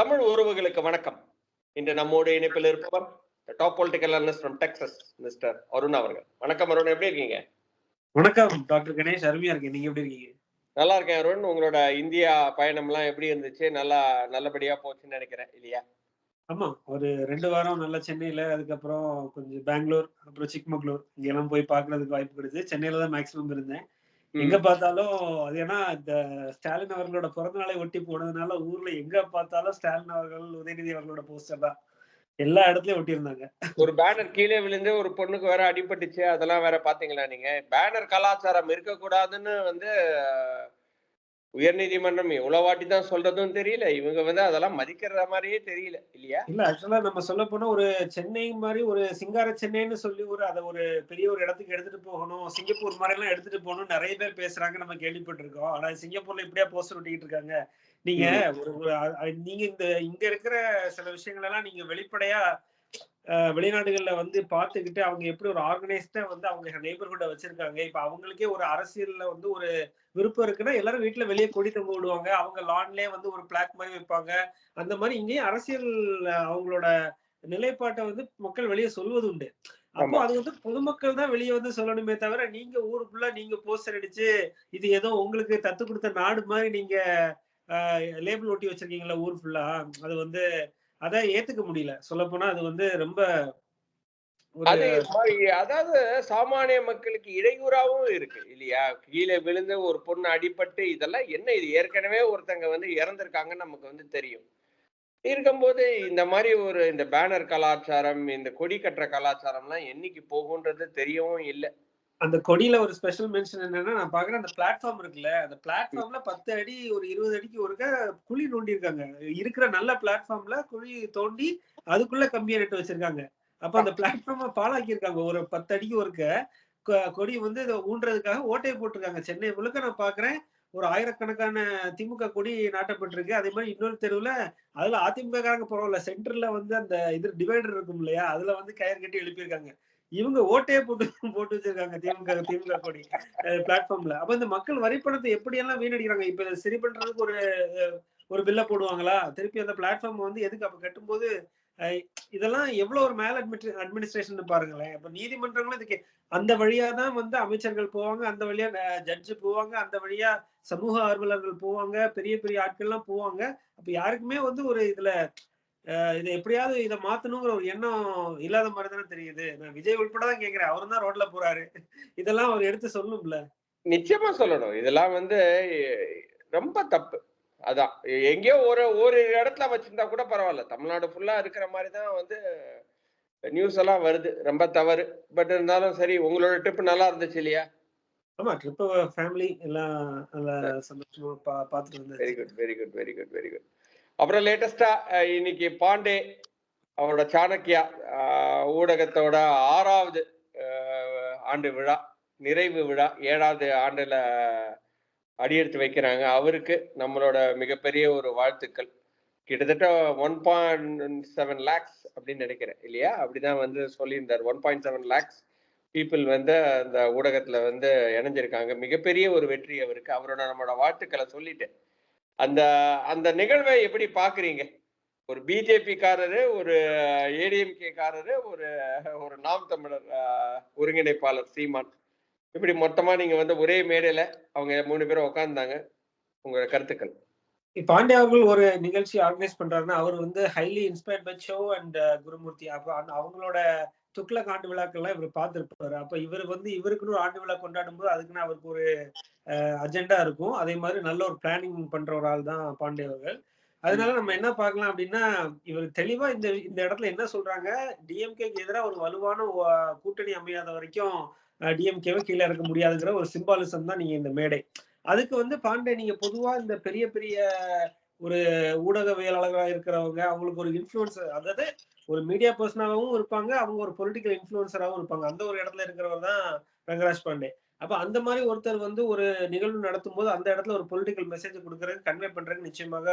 தமிழ் உறவுகளுக்கு வணக்கம். இன்று நம்மோடு இணைப்பில் இருப்பவர் top political analyst from Texas mister Arun அவர்கள். வணக்கம் அருண் எப்படி இருக்கீங்க? வணக்கம் டாக்டர் கணேஷ் அருமையா இருக்கேன். நீங்க எப்படி இருக்கீங்க? நல்லா இருக்கேன் அருண். உங்களோட இந்தியா பயணம்லாம் எப்படி இருந்துச்சு? நல்லா நல்லபடியா போச்சுன்னு நினைக்கிறேன் இல்லையா? ஆமா ஒரு ரெண்டு வாரம் நல்லா சென்னையில அதுக்கப்புறம் கொஞ்சம் பெங்களூர் அப்புறம் சிக்மங்களூர் இங்கெல்லாம் போய் பாக்குறதுக்கு வாய்ப்பு கிடைச்சு சென்னையில தான் மேக்சிமம் இருந்தேன். எங்க பார்த்தாலும் அது ஏன்னா இந்த ஸ்டாலின் அவர்களோட பிறந்த நாளை ஒட்டி போனதுனால ஊர்ல எங்க பார்த்தாலும் ஸ்டாலின் அவர்கள் உதயநிதி அவர்களோட போஸ்டர் தான். எல்லா இடத்துலயும் ஒட்டி இருந்தாங்க ஒரு பேனர் கீழே விழுந்து ஒரு பொண்ணுக்கு வேற அடிபட்டுச்சு அதெல்லாம் வேற பாத்தீங்களா நீங்க? பேனர் கலாச்சாரம் இருக்கக்கூடாதுன்னு வந்து உயர்நீதிமன்றம் எவ்வளவு வாட்டி தான் சொல்றதும் தெரியல. இவங்க வந்து அதெல்லாம் மதிக்கிற மாதிரியே தெரியல. இல்லையா? இல்ல ஆக்சுவலா நம்ம சொல்ல போனா ஒரு சென்னை மாதிரி ஒரு சிங்கார சென்னைன்னு சொல்லி ஒரு அதை ஒரு பெரிய ஒரு இடத்துக்கு எடுத்துட்டு போகணும். சிங்கப்பூர் மாதிரி எல்லாம் எடுத்துட்டு போகணும் நிறைய பேர் பேசுறாங்க நம்ம கேள்விப்பட்டிருக்கோம். ஆனா சிங்கப்பூர்ல இப்படியா போஸ்டர் ஒட்டிக்கிட்டு இருக்காங்க? நீங்க ஒரு நீங்க இந்த இங்க இருக்கிற சில விஷயங்கள் எல்லாம் நீங்க வெளிப்படையா வெளிநாடுகள்ல வந்து பார்த்துக்கிட்டு அவங்க எப்படி ஒரு ஆர்கனைஸ்டா வந்து அவங்க நெய்பர்ஹுட்டை வச்சிருக்காங்க. இப்ப அவங்களுக்கே ஒரு அரசியல்ல வந்து ஒரு விருப்பம் இருக்குன்னா எல்லாரும் வீட்டுல வெளியே கொடி தொங்க விடுவாங்க. அவங்க லான்லயே வந்து ஒரு பிளாக் மாதிரி வைப்பாங்க. அந்த மாதிரி இங்கேயும் அரசியல் அவங்களோட நிலைப்பாட்டை வந்து மக்கள் வெளியே சொல்வது உண்டு அப்போ. அது வந்து பொதுமக்கள் தான் வெளியே வந்து சொல்லணுமே தவிர நீங்க ஊருக்குள்ள நீங்க போஸ்டர் அடிச்சு இது ஏதோ உங்களுக்கு தத்து கொடுத்த நாடு மாதிரி நீங்க லேபிள் ஒட்டி வச்சிருக்கீங்களா ஊர் ஃபுல்லா அது வந்து அதை ஏத்துக்க முடியல. சொல்ல போனா அது வந்து ரொம்ப அது அதாவது சாமானிய மக்களுக்கு இடையூறாவும் இருக்கு இல்லையா? கீழே விழுந்து ஒரு பொண்ணு அடிபட்டு இதெல்லாம் என்ன இது? ஏற்கனவே ஒருத்தங்க வந்து இறந்திருக்காங்கன்னு நமக்கு வந்து தெரியும். இருக்கும்போது இந்த மாதிரி ஒரு இந்த பேனர் கலாச்சாரம் இந்த கொடி கட்டுற கலாச்சாரம்லாம் என்னைக்கு போகுன்றது தெரியவும் இல்லை. அந்த கொடியில ஒரு ஸ்பெஷல் மென்ஷன் என்னன்னா நான் பாக்குறேன் அந்த பிளாட்ஃபார்ம் இருக்குல்ல அந்த பிளாட்ஃபார்ம்ல பத்து அடி ஒரு இருபது அடிக்கு ஒருக்க குழி நோண்டி இருக்காங்க இருக்கிற நல்ல பிளாட்ஃபார்ம்ல குழி தோண்டி அதுக்குள்ள கம்பியை நட்டு வச்சிருக்காங்க. அப்ப அந்த பிளாட்ஃபார்ம பாலாக்கி இருக்காங்க ஒரு பத்து அடிக்கு ஒருக்க கொடி வந்து இதை ஊன்றதுக்காக ஓட்டையை போட்டிருக்காங்க. சென்னை முழுக்க நான் பாக்குறேன் ஒரு ஆயிரக்கணக்கான திமுக கொடி நாட்டப்பட்டிருக்கு. அதே மாதிரி இன்னொரு தெருவுல அதுல அதிமுக காரங்க பரவாயில்ல. சென்டர்ல வந்து அந்த இது டிவைடர் இருக்கும் இல்லையா அதுல வந்து கயர் கட்டி எழுப்பியிருக்காங்க. இவங்க ஓட்டையே போட்டு போட்டு வச்சிருக்காங்க திமுக திமுக கொடி பிளாட்ஃபார்ம்ல அப்ப இந்த மக்கள் வரிப்பணத்தை எப்படியெல்லாம் வீணடிக்கிறாங்க? இப்ப இதை சரி பண்றதுக்கு ஒரு ஒரு பில்ல போடுவாங்களா? திருப்பி அந்த பிளாட்ஃபார்ம் வந்து எதுக்கு? அப்ப கட்டும்போது அஹ், இதெல்லாம் எவ்வளவு ஒரு மேல் அட்மினி அட்மினிஸ்ட்ரேஷன் பாருங்களேன். இப்ப நீதிமன்றங்களும் இதுக்கு அந்த வழியா தான் வந்து அமைச்சர்கள் போவாங்க அந்த வழியா ஜட்ஜு போவாங்க அந்த வழியா சமூக ஆர்வலர்கள் போவாங்க பெரிய பெரிய ஆட்கள்லாம் போவாங்க. அப்ப யாருக்குமே வந்து ஒரு இதுல இதை எப்படியாவது இதை மாத்தணுங்கிற ஒரு எண்ணம் இல்லாத மாதிரி தானே தெரியுது. நான் விஜய் உள்பட தான் கேக்குறேன் அவரும் தான் ரோட்ல போறாரு. இதெல்லாம் அவர் எடுத்து சொல்லணும்ல. நிச்சயமா சொல்லணும். இதெல்லாம் வந்து ரொம்ப தப்பு. அதான். எங்கேயோ ஒரு ஒரு இடத்துல வச்சிருந்தா கூட பரவாயில்ல. தமிழ்நாடு ஃபுல்லா இருக்கிற மாதிரி தான் வந்து நியூஸ் எல்லாம் வருது. ரொம்ப தவறு. பட் இருந்தாலும் சரி உங்களோட ட்ரிப் நல்லா இருந்துச்சு இல்லையா? ஆமா ட்ரிப் ஃபேமிலி எல்லாம் நல்லா சந்தோஷமா பா பாத்துட்டு very good very good very good very good அப்புறம் லேட்டஸ்டா இன்னைக்கு பாண்டே அவரோட சாணக்கியா ஊடகத்தோட ஆறாவது ஆண்டு விழா நிறைவு விழா ஏழாவது ஆண்டுல அடியெடுத்து வைக்கிறாங்க. அவருக்கு நம்மளோட மிகப்பெரிய ஒரு வாழ்த்துக்கள். கிட்டத்தட்ட ஒன் பாயிண்ட் செவன் லேக்ஸ் அப்படின்னு நினைக்கிறேன் இல்லையா? அப்படிதான் வந்து சொல்லியிருந்தார். One point seven lakhs people வந்து அந்த ஊடகத்துல வந்து இணைஞ்சிருக்காங்க. மிகப்பெரிய ஒரு வெற்றி அவருக்கு. அவரோட நம்மளோட வாழ்த்துக்களை சொல்லிட்டு அந்த அந்த நிகழ்வை எப்படி பாக்குறீங்க ஒரு பிஜேபி காரரு ஒரு ஏடிஎம்கே காரரு ஒரு ஒரு நாம் தமிழர் ஒருங்கிணைப்பாளர் சீமான். இப்படி மொத்தமா நீங்க வந்து ஒரே மேடையில அவங்க மூணு பேரும் உட்கார்ந்தாங்க உங்களோட கருத்துக்கள். பாண்டே அவர்கள் ஒரு நிகழ்ச்சி ஆர்கனைஸ் பண்றாருன்னா அவர் வந்து highly inspired by Cho and Gurumurthy அப்ப அவங்களோட துக்ளக் ஆண்டு விழாக்கள்லாம் இவர் பார்த்துருப்பாரு. அப்ப இவர் வந்து இவருக்குன்னு ஒரு ஆண்டு விழா கொண்டாடும் போது அதுக்குன்னு அவருக்கு ஒரு அஜெண்டா இருக்கும். அதே மாதிரி நல்ல ஒரு பிளானிங் பண்ற ஒரு ஆள் தான் பாண்டே அவர்கள். அதனால நம்ம என்ன பார்க்கலாம் அப்படின்னா இவர் தெளிவா இந்த இந்த இடத்துல என்ன சொல்றாங்க? டிஎம்கேக்கு எதிராக ஒரு வலுவான கூட்டணி அமையாத வரைக்கும் டிஎம்கேவை கீழே இறக்க முடியாதுங்கிற ஒரு சிம்பாலிசம் தான் நீங்க இந்த மேடை. அதுக்கு வந்து பாண்டே நீங்க பொதுவா இந்த பெரிய பெரிய ஒரு ஊடகவியலாளர்களா இருக்கிறவங்க அவங்களுக்கு ஒரு இன்ஃப்ளூயன்ஸ் அதாவது ஒரு மீடியா பர்சனாகவும் இருப்பாங்க அவங்க ஒரு பொலிட்டிக்கல் இன்ஃப்ளூயன்சராகவும் இருப்பாங்க. அந்த ஒரு இடத்துல இருக்கிறவர் தான் ரங்கராஜ் பாண்டே. அப்ப அந்த மாதிரி ஒருத்தர் வந்து ஒரு நிகழ்வு நடத்தும் போது அந்த இடத்துல ஒரு பொலிட்டிக்கல் மெசேஜ் கொடுக்கறதுக்கு கன்வே பண்றதுக்கு நிச்சயமாக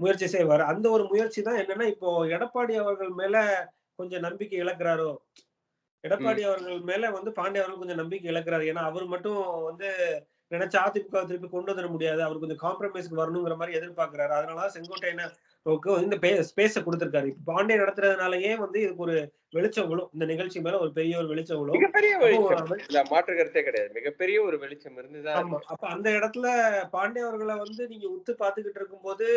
முயற்சி செய்வார். அந்த ஒரு முயற்சி தான் என்னன்னா இப்போ எடப்பாடி அவர்கள் மேல கொஞ்சம் நம்பிக்கை இழக்கிறாரோ? எடப்பாடி அவர்கள் மேல வந்து பாண்டே அவர்கள் கொஞ்சம் நம்பிக்கை இழக்கிறாரு. ஏன்னா அவர் மட்டும் வந்து நினைச்ச அதிமுக திருப்பி கொண்டு வந்துட முடியாது. அவர் கொஞ்சம் காம்ப்ரமைஸ்க்கு வரணுங்கிற மாதிரி எதிர்பார்க்கிறாரு. அதனாலதான் செங்கோட்டையனை இந்த ஸ்பேஸ கொடுத்திருக்காரு. இப்ப பாண்டே நடத்துறதுனாலயே வந்து இதுக்கு ஒரு வெளிச்சம் விழும். இந்த நிகழ்ச்சி மேல ஒரு பெரிய ஒரு வெளிச்சம் விழும். மிகப்பெரிய மாற்று கருத்தே கிடையாது. மிகப்பெரிய ஒரு வெளிச்சம் இருந்துதான் ஆமா. அப்ப அந்த இடத்துல பாண்டே அவர்களை வந்து நீங்க உத்து பாத்துக்கிட்டு இருக்கும்போது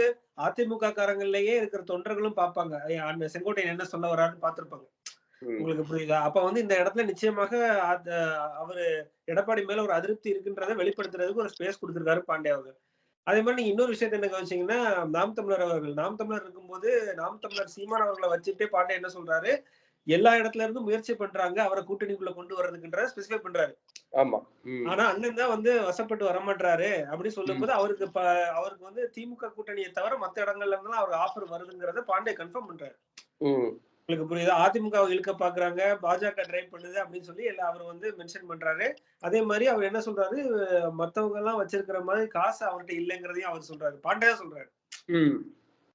அதிமுக காரங்கள்லயே இருக்கிற தொண்டர்களும் பார்ப்பாங்க. ஐயா, அந்த செங்கோட்டையன் என்ன சொல்ல வரான்னு பார்த்திருப்பாங்க. ம். உங்களுக்கு புரியுதா? அப்ப வந்து இந்த இடத்துல நிச்சயமாக அவரு எடப்பாடி மேல ஒரு அதிருப்தி இருக்குன்றதை வெளிப்படுத்துறதுக்கு ஒரு ஸ்பேஸ் கொடுத்திருக்காரு பாண்டே அவர்கள். அதே மாதிரி நீங்க இன்னொரு விஷயத்த என்ன கவனிச்சீங்கன்னா நாம் தமிழர் அவர்கள் நாம் தமிழர் இருக்கும்போது நாம் தமிழர் சீமான் அவர்களை வச்சுட்டே பாண்டே என்ன சொல்றாரு? எல்லா இடத்துல இருந்தும் முயற்சி பண்றாங்க அவரை கூட்டணிக்குள்ள கொண்டு வர்றதுக்குன்ற ஸ்பெசிஃபை பண்றாரு. ஆமா. ஆனா அண்ணன் தான் வந்து வசப்பட்டு வரமாட்டாரு அப்படின்னு சொல்லும்போது அவருக்கு ப- அவருக்கு வந்து திமுக கூட்டணியை தவிர மத்த இடங்கள்ல இருந்து அவருக்கு ஆஃபர் வருதுங்கிறத பாண்டே கன்ஃபார்ம் பண்றாரு. உங்களுக்கு புரியுதா? அதிமுக இழுக்க பாக்குறாங்க பாஜக டிரைவ் பண்ணுது அப்படின்னு சொல்லி எல்லாம் அவர் வந்து மென்ஷன் பண்றாரு. அதே மாதிரி அவர் என்ன சொல்றாரு? மத்தவங்க எல்லாம் வச்சிருக்கிற மாதிரி காசு அவர்கிட்ட இல்லைங்கிறதையும் அவர் சொல்றாரு. பாண்டே சொல்றாரு.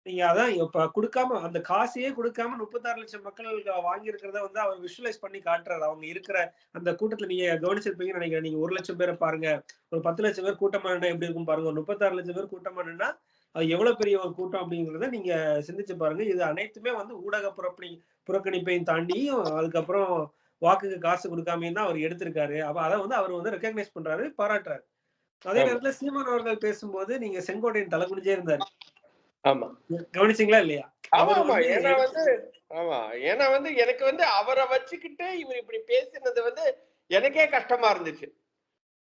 நீங்க அதான் இப்ப கொடுக்காம அந்த காசையே கொடுக்காம முப்பத்தாறு லட்சம் மக்கள் வாங்கி இருக்கிறத வந்து அவர் விஷுவலைஸ் பண்ணி காட்டுறாரு. அவங்க இருக்கிற அந்த கூட்டத்துல நீங்க கவனிச்சிருப்பீங்கன்னு நினைக்கிறேன். நீங்க ஒரு லட்சம் பேரை பாருங்க. ஒரு பத்து லட்சம் பேர் கூட்டமா எப்படி இருக்கும் பாருங்க. ஒரு முப்பத்தாறு லட்சம் பேர் கூட்டமா அது எவ்வளவு பெரிய ஒரு கூட்டம் அப்படிங்கறத நீங்க சிந்திச்சு பாருங்க. இது அனைத்துமே வந்து ஊடக புறப்பணி புறக்கணிப்பையும் தாண்டியும் அதுக்கப்புறம் வாக்குக்கு காசு கொடுக்காமையும் தான் அவர் எடுத்திருக்காரு. அப்ப அதை வந்து அவர் வந்து ரெக்கக்னைஸ் பண்றாரு பாராட்டுறாரு. அதே. நேரத்துல சீமான் அவர்கள் பேசும்போது நீங்க செங்கோட்டையன் தலை குனிஞ்சே இருந்தாரு. ஆமா. கவனிச்சீங்களா இல்லையா? ஏன்னா வந்து ஆமா. ஏன்னா வந்து எனக்கு வந்து அவரை வச்சுக்கிட்டு இவர் இப்படி பேசினது வந்து எனக்கே கஷ்டமா இருந்துச்சு.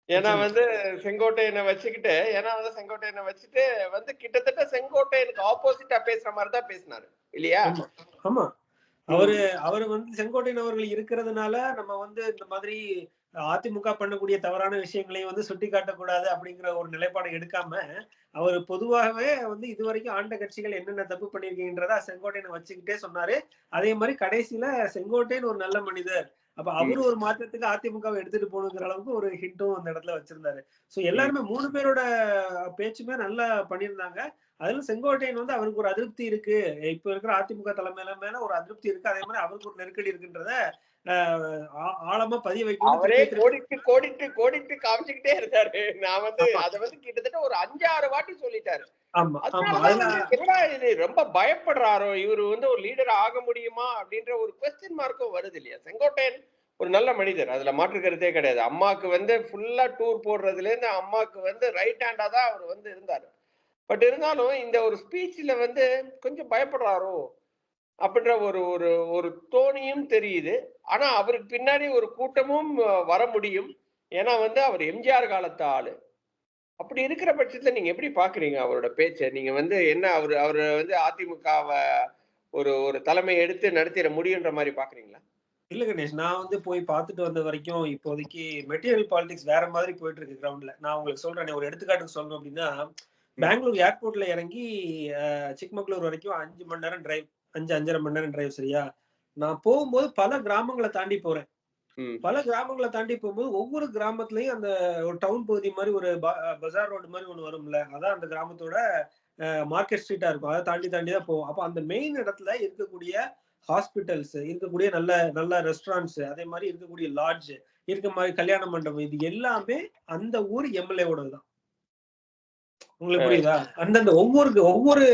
ஏன்னா. வந்து செங்கோட்டையனை வச்சுக்கிட்டு ஏன்னா வந்து செங்கோட்டையனை வச்சுட்டு வந்து கிட்டத்தட்ட செங்கோட்டையனுக்கு ஆப்போசிட்டா பேசுற மாதிரி தான் பேசினாரு. இல்லையா? ஆமா அவரு அவரு வந்து செங்கோட்டையன் அவர்கள் இருக்கிறதுனால நம்ம வந்து இந்த மாதிரி அதிமுக பண்ணக்கூடிய தவறான விஷயங்களையும் வந்து சுட்டி காட்டக்கூடாது அப்படிங்கிற ஒரு நிலைப்பாடு எடுக்காம அவர் பொதுவாகவே வந்து இதுவரைக்கும் ஆண்ட கட்சிகள் என்னென்ன தப்பு பண்ணிருக்கீங்கன்றத செங்கோட்டையனை வச்சுக்கிட்டே சொன்னாரு. அதே மாதிரி கடைசியில செங்கோட்டையன் ஒரு நல்ல மனிதர். அப்ப அவரு ஒரு மாற்றத்துக்கு அதிமுகவை எடுத்துட்டு போகணுங்கிற அளவுக்கு ஒரு ஹிட்டும் அந்த இடத்துல வச்சிருந்தாரு. சோ எல்லாருமே மூணு பேரோட பேச்சுமே நல்லா பண்ணியிருந்தாங்க. அதுல செங்கோட்டையன் வந்து அவருக்கு ஒரு அதிருப்தி இருக்கு. இப்ப இருக்கிற அதிமுக தலைமையில மேல ஒரு அதிருப்தி இருக்கு. அதே மாதிரி அவருக்கு ஒரு நெருக்கடி இருக்குன்றத ஆழமா பதிய வைக்கணும் அவரே கோடிட்டு கோடிட்டு கோடிட்டு காமிச்சுக்கிட்டே இருந்தாரு. நான் வந்து. அத வந்து கிட்டத்தட்ட ஒரு அஞ்சாறு வாட்டி சொல்லிட்டாரு. ரொம்ப பயப்படுறாரோ? இவரு வந்து ஒரு லீடர் ஆக முடியுமா? அப்படின்ற ஒரு கொஸ்டின் மார்க்கும் வருது இல்லையா? செங்கோட்டையன் ஒரு நல்ல மனிதர். அதுல மாற்று கருத்தே கிடையாது. அம்மாக்கு வந்து ஃபுல்லா டூர் போடுறதுல இருந்து அம்மாக்கு வந்து ரைட் ஹேண்டா தான் அவர் வந்து இருந்தாரு. பட் இருந்தாலும் இந்த ஒரு ஸ்பீச்ல வந்து கொஞ்சம் பயப்படுறாரோ? அப்படின்ற ஒரு ஒரு ஒரு தோணியும் தெரியுது. ஆனா அவருக்கு பின்னாடி ஒரு கூட்டமும் வர முடியும். ஏன்னா வந்து அவர் எம்ஜிஆர் காலத்து ஆளு. அப்படி இருக்கிற பட்சத்துல நீங்க எப்படி பாக்குறீங்க அவரோட பேச்சை? நீங்க வந்து என்ன அவர் அவர் வந்து அதிமுகவை ஒரு ஒரு தலைமை எடுத்து நடத்திட முடியுன்ற மாதிரி பாக்குறீங்களா? இல்ல கணேஷ் நான் வந்து போய் பார்த்துட்டு வந்த வரைக்கும் இப்போதைக்கு மெட்டீரியல் பாலிடிக்ஸ் வேற மாதிரி போயிட்டு இருக்கு கிரவுண்ட்ல. நான் உங்களுக்கு சொல்றேன் ஒரு எடுத்துக்காட்டுக்கு சொல்லணும் அப்படின்னா பெங்களூர் ஏர்போர்ட்ல இறங்கி சிக்மங்களூர் வரைக்கும் அஞ்சு மணி நேரம் டிரைவ் அஞ்சு அஞ்சரை மணி நேரம் டிரைவ் சரியா? நான் போகும்போது பல கிராமங்களை தாண்டி போறேன். பல கிராமங்களை தாண்டி போகும்போது ஒவ்வொரு கிராமத்துலயும் அந்த ஒரு டவுன் பகுதி மாதிரி ஒரு பஜார் ரோடு மாதிரி ஒண்ணு வரும்ல? அதான் அந்த கிராமத்தோட மார்க்கெட் ஸ்ட்ரீட்டா இருக்கும். அதை தாண்டி தாண்டி தான் போவோம். அப்ப அந்த மெயின் இடத்துல இருக்கக்கூடிய ஹாஸ்பிட்டல்ஸ் இருக்கக்கூடிய நல்ல நல்ல ரெஸ்டாரண்ட்ஸ் அதே மாதிரி இருக்கக்கூடிய லாட்ஜ் இருக்க மாதிரி கல்யாண மண்டபம் இது எல்லாமே அந்த ஊர் எம்எல்ஏவோட தான் உங்களுக்கு புரியுதா? அந்தந்த ஒவ்வொரு ஒவ்வொரு